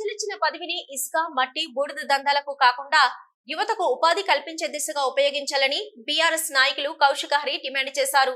ప్రజలిచ్చిన పదవిని ఇసుక మట్టి బూడిద దందాలకు కాకుండా యువతకు ఉపాధి కల్పించే దిశగా ఉపయోగించాలని బీఆర్ఎస్ నాయకులు కౌశిక హరి డిమాండ్ చేశారు.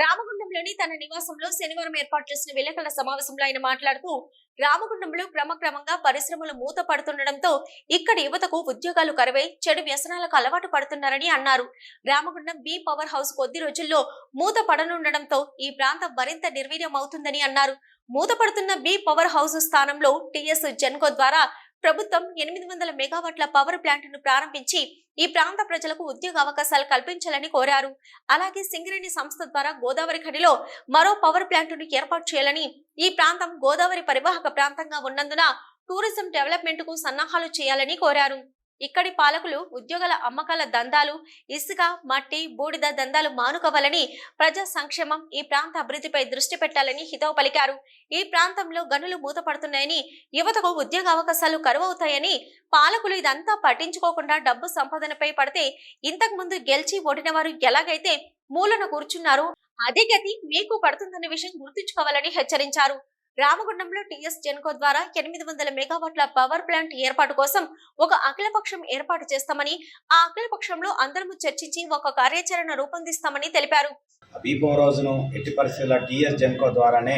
రామగుండంలోని తన నివాసంలో శనివారం ఏర్పాటు చేసిన విలేకరుల సమావేశంలో ఆయన మాట్లాడుతూ రామగుండంలో క్రమక్రమంగా పరిశ్రమలు మూత పడుతుండటంతో ఇక్కడ యువతకు ఉద్యోగాలు కరువై చెడు వ్యసనాలకు అలవాటు పడుతున్నారని అన్నారు. రామగుండం బి పవర్ హౌస్ కొద్ది రోజుల్లో మూత పడనుండటంతో ఈ ప్రాంతం మరింత నిర్వీర్యం అవుతుందని అన్నారు. మూతపడుతున్న బి పవర్ హౌస్ స్థానంలో టిఎస్ జెన్కో ద్వారా ప్రభుత్వం ఎనిమిది వందల మెగావాట్ల పవర్ ప్లాంట్ను ప్రారంభించి ఈ ప్రాంత ప్రజలకు ఉద్యోగ అవకాశాలు కల్పించాలని కోరారు. అలాగే సింగరేణి సంస్థ ద్వారా గోదావరి ఖనిలో మరో పవర్ ప్లాంట్ను ఏర్పాటు చేయాలని ఈ ప్రాంతం గోదావరి పరివాహక ప్రాంతంగా ఉన్నందున టూరిజం డెవలప్మెంట్కు సన్నాహాలు చేయాలని కోరారు. ఇక్కడి పాలకులు ఉద్యోగాల అమ్మకాల దందాలు ఇసుక మట్టి బూడిద దందాలు మానుకోవాలని ప్రజా సంక్షేమం ఈ ప్రాంత అభివృద్ధిపై దృష్టి పెట్టాలని హితవు పలికారు. ఈ ప్రాంతంలో గనులు మూతపడుతున్నాయని యువతకు ఉద్యోగ అవకాశాలు కరువవుతాయని పాలకులు ఇదంతా పట్టించుకోకుండా డబ్బు సంపాదనపై పడితే ఇంతకు ముందు గెలిచి ఓడిన వారు ఎలాగైతే మూలన కూర్చున్నారో అదే గతి మీకు పడుతుందనే విషయం గుర్తుంచుకోవాలని హెచ్చరించారు. రామగుండంలో టీఎస్ జెన్కో ద్వారా ఎనిమిది వందల మెగావాట్ల పవర్ ప్లాంట్ ఏర్పాటు కోసం ఒక అఖిలపక్షం ఏర్పాటు చేస్తామని ఆ అఖిలపక్షంలో అందరము చర్చించి ఒక కార్యాచరణ రూపొందిస్తామని తెలిపారు. బీపో రోజును ఎట్టి పరిస్థితుల్లో టీఎస్ జెన్కో ద్వారానే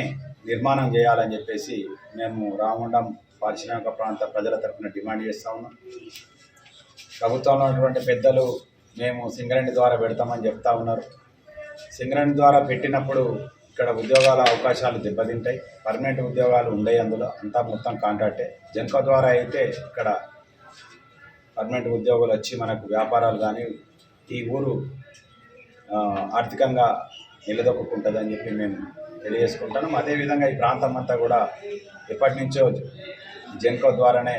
నిర్మాణం చేయాలని చెప్పేసి మేము రామగుండం పారిశ్రామిక ప్రాంత ప్రజల తరఫున డిమాండ్ చేస్తా ఉన్నాం. ప్రభుత్వంలో ఉన్నటువంటి పెద్దలు మేము సింగరేణి ద్వారా పెడతామని చెప్తా ఉన్నారు. సింగరేణి ద్వారా పెట్టినప్పుడు ఇక్కడ ఉద్యోగాల అవకాశాలు దెబ్బతింటాయి. పర్మనెంట్ ఉద్యోగాలు ఉండయి అందులో. అంతా మొత్తం కాంట్రాక్టే జెన్కో ద్వారా అయితే ఇక్కడ పర్మనెంట్ ఉద్యోగులు వచ్చి మనకు వ్యాపారాలు కానీ ఈ ఊరు ఆర్థికంగా నిలదొక్కుంటుందని చెప్పి మేము తెలియజేసుకుంటున్నాం. అదేవిధంగా ఈ ప్రాంతం అంతా కూడా ఎప్పటి నుంచో జెన్కో ద్వారానే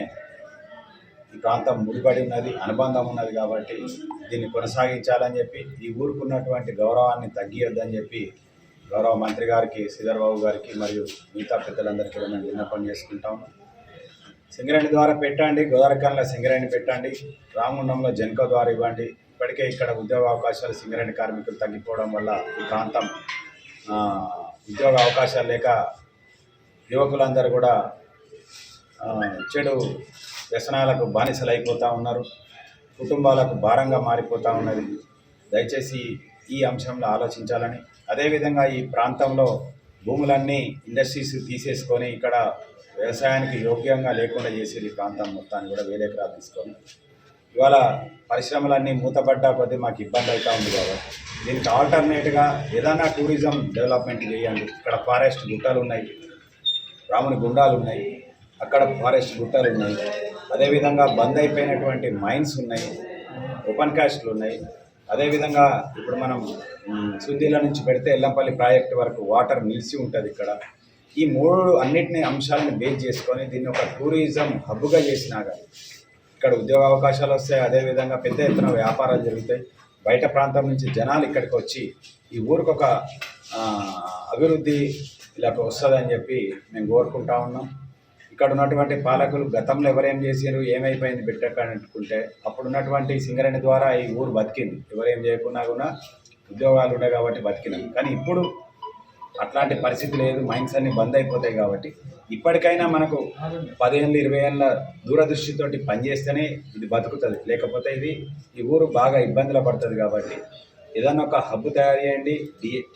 ఈ ప్రాంతం ముడిపడి ఉన్నది అనుబంధం ఉన్నది కాబట్టి దీన్ని కొనసాగించాలని చెప్పి ఈ ఊరుకున్నటువంటి గౌరవాన్ని తగ్గియొద్దని చెప్పి గౌరవ మంత్రి గారికి శ్రీధర్ బాబు గారికి మరియు మిగతా పెద్దలందరికీ మేము విన్నపం చేసుకుంటాము సింగరేణి ద్వారా పెట్టండి గోదావరికంలో సింగరేణి పెట్టండి రామగుండంలో జెన్కో ద్వారా ఇవ్వండి. ఇప్పటికే ఇక్కడ ఉద్యోగ అవకాశాలు సింగరేణి కార్మికులు తగ్గిపోవడం వల్ల ఈ ప్రాంతం ఉద్యోగ అవకాశాలు లేక యువకులందరూ కూడా చెడు వ్యసనాలకు బానిసలు అయిపోతూ ఉన్నారు. కుటుంబాలకు భారంగా మారిపోతూ ఉన్నది. దయచేసి ఈ అంశంలో ఆలోచించాలని అదేవిధంగా ఈ ప్రాంతంలో భూములన్నీ ఇండస్ట్రీస్ తీసేసుకొని ఇక్కడ వ్యవసాయానికి యోగ్యంగా లేకుండా చేసేది ఈ ప్రాంతం మొత్తాన్ని కూడా వేరే ఎకరాలు తీసుకొని. ఇవాళ పరిశ్రమలన్నీ మూతపడ్డా కొద్దీ మాకు ఇబ్బంది అవుతూ ఉంది కాబట్టి దీనికి ఆల్టర్నేట్గా ఏదైనా టూరిజం డెవలప్మెంట్ చేయండి. ఇక్కడ ఫారెస్ట్ గుట్టలు ఉన్నాయి. రాముని గుండాలు ఉన్నాయి. అక్కడ ఫారెస్ట్ గుట్టలు ఉన్నాయి. అదేవిధంగా బంద్ అయిపోయినటువంటి మైన్స్ ఉన్నాయి. ఓపెన్ కాస్ట్లు ఉన్నాయి. అదేవిధంగా ఇప్పుడు మనం మ్, సుందీల నుంచి పెడితే ఎల్లంపల్లి ప్రాజెక్ట్ వరకు వాటర్ నిలిచి ఉంటుంది ఇక్కడ. ఈ మూడు అన్నిటిని అంశాలను బేస్ చేసుకొని దీన్ని ఒక టూరిజం హబ్గా చేసినాక ఇక్కడ ఉద్యోగ అవకాశాలు వస్తాయి అదేవిధంగా పెద్ద ఎత్తున వ్యాపారాలు జరుగుతాయి. బయట ప్రాంతం నుంచి జనాలు ఇక్కడికి వచ్చి ఈ ఊరికి ఒక అభివృద్ధి ఇలా వస్తుందని చెప్పి మేము కోరుకుంటా ఉన్నాం. ఇక్కడ ఉన్నటువంటి పాలకులు గతంలో ఎవరేం చేసారు ఏమైపోయింది బిడ్డకనుకుంటే అప్పుడు ఉన్నటువంటి సింగరేణి ద్వారా ఈ ఊరు బతికింది. ఎవరేం చేయకున్నా కూడా ఉద్యోగాలు ఉన్నాయి కాబట్టి బతికినాం. కానీ ఇప్పుడు అట్లాంటి పరిస్థితి లేదు మైండ్స్ అన్ని బంద్ అయిపోతాయి కాబట్టి ఇప్పటికైనా మనకు పదిహేను ఇరవై ఏళ్ళ దూరదృష్టితోటి పనిచేస్తేనే ఇది బతుకుతుంది. లేకపోతే ఇది ఈ ఊరు బాగా ఇబ్బందులు పడుతుంది కాబట్టి ఏదన్నా ఒక హబ్ తయారు చేయండి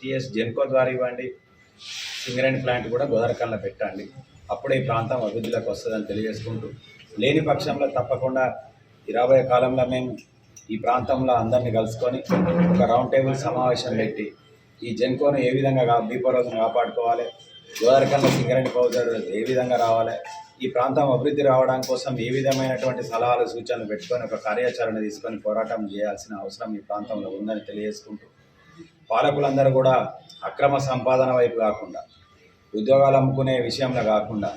టిఎస్ జెన్కో ద్వారా ఇవ్వండి సింగరేణి ప్లాంట్ కూడా గోదావరికల్లో పెట్టండి. అప్పుడే ఈ ప్రాంతం అభివృద్ధిలోకి వస్తుందని తెలియజేసుకుంటూ లేని పక్షంలో తప్పకుండా ఈ రాబోయే కాలంలో మేము ఈ ప్రాంతంలో అందరినీ కలుసుకొని ఒక రౌండ్ టేబుల్ సమావేశం పెట్టి ఈ జెన్కోను ఏ విధంగా కా- రోజును కాపాడుకోవాలి గోదావరికల్లో సింగరేణి పౌడర్ ఏ విధంగా రావాలి ఈ ప్రాంతం అభివృద్ధి రావడం కోసం ఏ విధమైనటువంటి సలహాలు సూచనలు పెట్టుకొని ఒక కార్యాచరణ తీసుకొని పోరాటం చేయాల్సిన అవసరం ఈ ప్రాంతంలో ఉందని తెలియజేసుకుంటూ పాలకులందరూ కూడా అక్రమ సంపాదన వైపు కాకుండా ఉద్యోగాలు అమ్ముకునే విషయంలో కాకుండా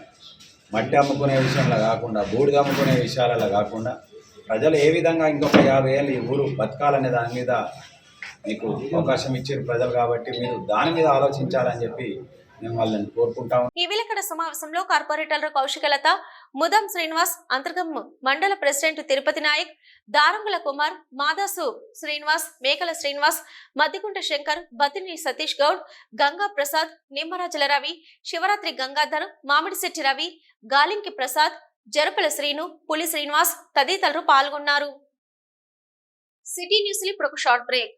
మట్టి అమ్ముకునే విషయంలో కాకుండా బూడిద అమ్ముకునే విషయాలలో కాకుండా ప్రజలు ఏ విధంగా ఇంకొక యాభై ఏళ్ళు ఈ ఊరు బతకాలనే దాని మీద మీకు అవకాశం ఇచ్చారు ప్రజలు కాబట్టి మీరు దాని మీద ఆలోచించాలని చెప్పి మేము వాళ్ళని ఈ విలేకరుల సమావేశంలో కార్పొరేటర్లు కౌశికలత ముదం శ్రీనివాస్ అంతర్గం మండల ప్రెసిడెంట్ తిరుపతి నాయక్ దారంగుల కుమార్ మాదాసు శ్రీనివాస్ మేకల శ్రీనివాస్ మద్దికుంట శంకర్ బతిని సతీష్ గౌడ్ గంగా ప్రసాద్ నిమ్మరాజుల రవి శివరాత్రి గంగాధర్ మామిడిశెట్టి రవి గాలింకి ప్రసాద్ జరపల శ్రీను పులి శ్రీనివాస్ తదితరులు పాల్గొన్నారు. సిటీ న్యూస్ ఇప్పుడు ఒక short break.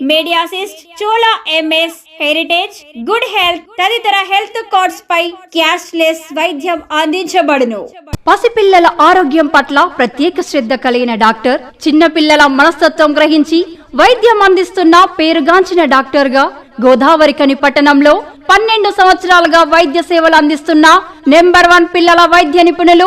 Mediassist Chola MS heritage good health తదితర హెల్త్ కార్డ్స్ పై క్యాష్లెస్ వైద్యం అందించబడును. పసిపిల్లల ఆరోగ్యం పట్ల ప్రత్యేక శ్రద్ధ కలిగిన డాక్టర్ చిన్నపిల్లల మనస్తత్వం గ్రహించి వైద్యం అందిస్తున్న పేరుగాంచిన డాక్టర్గా గోదావరికని పట్టణంలో పన్నెండు సంవత్సరాలుగా వైద్య సేవలు అందిస్తున్న నెంబర్ వన్ పిల్లల వైద్య నిపుణులు